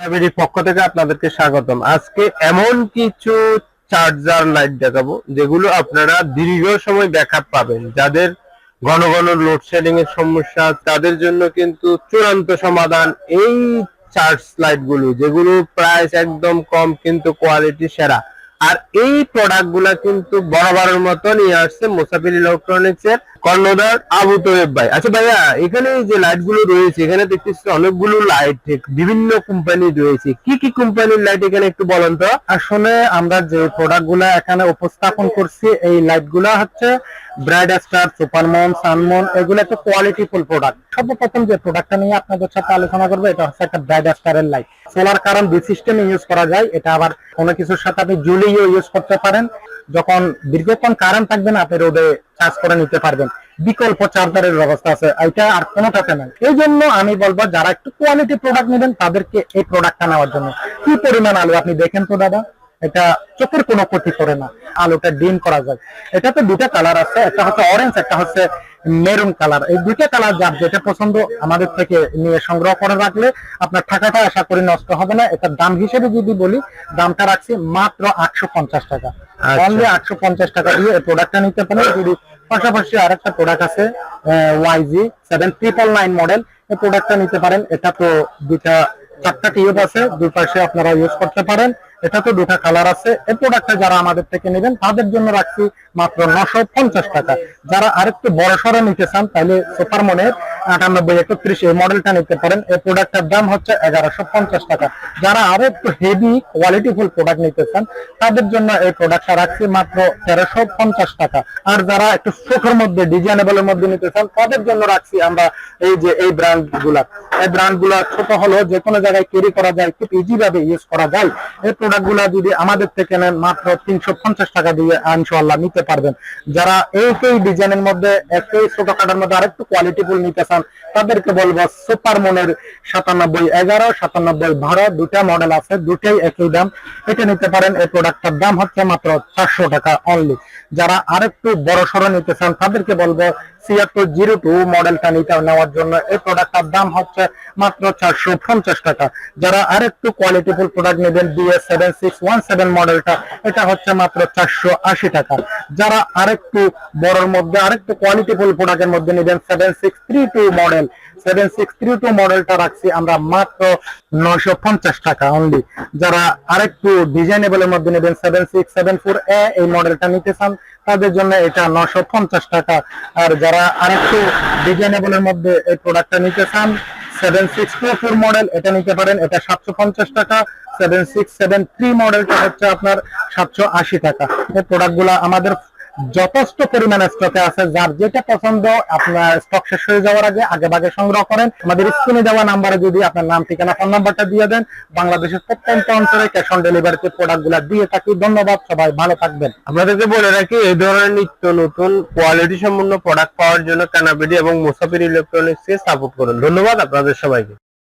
লাইব্রেরির পক্ষ থেকে আপনাদেরকে স্বাগতম। আজকে এমন কিছু চার্জার লাইট দেখাবো, যেগুলো আপনারা দীর্ঘ সময় ব্যাকআপ পাবেন। যাদের ঘন ঘন লোডশেডিং এর সমস্যা, তাদের জন্য কিন্তু চূড়ান্ত সমাধান এই চার্জ লাইটগুলো, যেগুলো প্রাইস একদম কম কিন্তু কোয়ালিটি সেরা। আর এই প্রোডাক্টগুলা কিন্তু বরাবরের মতো নিয়ে আসছে মুসাফির ইলেকট্রনিক্স এর কর্ণধার আবু তোয়েব ভাই। আচ্ছা ভাইয়া, এখানে যে লাইটগুলো রয়েছে, এখানে দেখতেছি অনেকগুলো লাইট বিভিন্ন কোম্পানি রয়েছে। কি কি কোম্পানির লাইট এখানে একটু বলেন তো? আসলে আমরা যে প্রোডাক্টগুলা এখানে উপস্থাপন করছি, এই লাইটগুলা হচ্ছে ব্রাইড স্টার সুপারমন সানমন এগুলো একটা কোয়ালিটি ফুল প্রোডাক্ট সর্বপ্রথম যে প্রোডাক্টটা নিয়ে আপনাদের সাথে আলোচনা করব, এটা হচ্ছে একটা ব্রাইড স্টারের লাইট সোলার কারেন্ট দুই সিস্টেমে ইউজ করা যায়, এটা আবার কোনো কিছুর সাথে আপনি জুলিও ইউজ করতে পারেন। যখন দীর্ঘক্ষণ কারেন্ট থাকবে না, আপনি রোদে চার্জ করে নিতে পারবেন। বিকল্প চার্জারের ব্যবস্থা আছে, এটা আর কোনোটাতে নাই এই জন্য আমি বলব, যারা একটু কোয়ালিটি প্রোডাক্ট নেবেন, তাদেরকে এই প্রোডাক্টটা নেওয়ার জন্য। কি পরিমাণ আলু আপনি দেখেন তো দাদা? এটা চোখের কোনো ক্ষতি করে না, আলুটা ডিম করা যায়। এটাতে দুটা কালার আছে, একটা হচ্ছে অরেঞ্জ একটা হচ্ছে মেরুন কালার এই দুইটা কালার যার যেটা পছন্দ আমাদের থেকে নিয়ে সংগ্রহ করে রাখলে আপনার টাকাটা আশা করি নষ্ট হবে না। এটার দাম হিসেবে যদি বলি, দামটা রাখছি মাত্র আটশো পঞ্চাশ টাকা। পারেন। এটা তো চারটা আছে, দুই আপনারা ইউজ করতে পারেন। এটা তো দুটা কালার আছে। এই যারা আমাদের থেকে নেবেন, তাদের জন্য রাখছি মাত্র নশো পঞ্চাশ টাকা। যারা আরেকটু বড় সড়ো নিতে চান, তাহলে সুপার মনের আটানব্বই, একত্রিশ এই মডেলটা নিতে পারেন। এই প্রোডাক্টের দাম হচ্ছে এগারোশো পঞ্চাশ টাকা। যারা আরও একটু হেভি কোয়ালিটিফুল প্রোডাক্ট নিতে চান, তাদের জন্য এই প্রোডাক্টটা রাখছি মাত্র তেরোশো পঞ্চাশ টাকা। আর যারা একটু মধ্যে ডিজাইনেবলের মধ্যে নিতে চান, তাদের জন্য রাখছি আমরা এই যে, এই ব্র্যান্ডগুলা এই ব্র্যান্ডগুলা ছোট যে কোনো জায়গায় ক্যারি করা যায়, খুব ইজি ভাবে ইউজ করা যায়। এই প্রোডাক্টগুলা যদি আমাদের থেকে নেন, মাত্র তিনশো পঞ্চাশ টাকা দিয়ে ইনশাল্লাহ নিতে পারবেন। যারা একই ডিজাইনের মধ্যে, একই ছোটখাটার মধ্যে আরেকটু কোয়ালিটিফুল নিতে চান তাদেরকে বলব সুপার মনের সাতানব্বই এগারো, সাতানব্বই বারো দুটা মডেল আছে দুটাই একই দাম। এটা নিতে পারেন, এই প্রোডাক্টটার দাম হচ্ছে মাত্র চারশো টাকা অনলি যারা আরেকটু বড় সড়ো নিতে চান, তাদেরকে বলব ছিয়াত্তর পঞ্চাশ টাকা। যারা আরেকটু কোয়ালিটিফুল প্রোডাক্ট আরেকটু বড়র মধ্যে, আরেকটু সেভেন সিক্স মধ্যে নেবেন seven six seven four A এই মডেলটা নিতে চান তাদের জন্য এটা নশো পঞ্চাশ টাকা। আর যারা আর আরেকটু ডিজাইনেবলের মধ্যে এই প্রোডাক্টটা নিতে চান seven six two four model এটা নিতে পারেন, এটা সাতশো পঞ্চাশ টাকা। সেভেন সিক্স সেভেন থ্রি মডেলটা হচ্ছে আপনার সাতশো আশি টাকা। এই প্রোডাক্টগুলো আমাদের যথেষ্ট পরিমাণে স্টকে আছে, যার যেটা পছন্দ আপনার স্টক শেষ হয়ে যাওয়ার আগে আগে ভাগে সংগ্রহ করেন। আমাদের স্ক্রিনে দেওয়া নাম্বারে যদি আপনার নাম, ঠিকানা ফোন নাম্বারটা দিয়ে দেন, বাংলাদেশের প্রত্যন্ত অঞ্চলে ক্যাশ অন ডেলিভারিতে প্রোডাক্টগুলা দিয়ে থাকি। ধন্যবাদ, সবাই ভালো থাকবেন। আপনাদেরকে বলে রাখি, এই ধরনের নিত্য নতুন কোয়ালিটি সম্পন্ন প্রোডাক্ট পাওয়ার জন্য কানাবিডি এবং মুসাফির ইলেকট্রনিক্স কে সাপোর্ট করুন। ধন্যবাদ আপনাদের সবাইকে।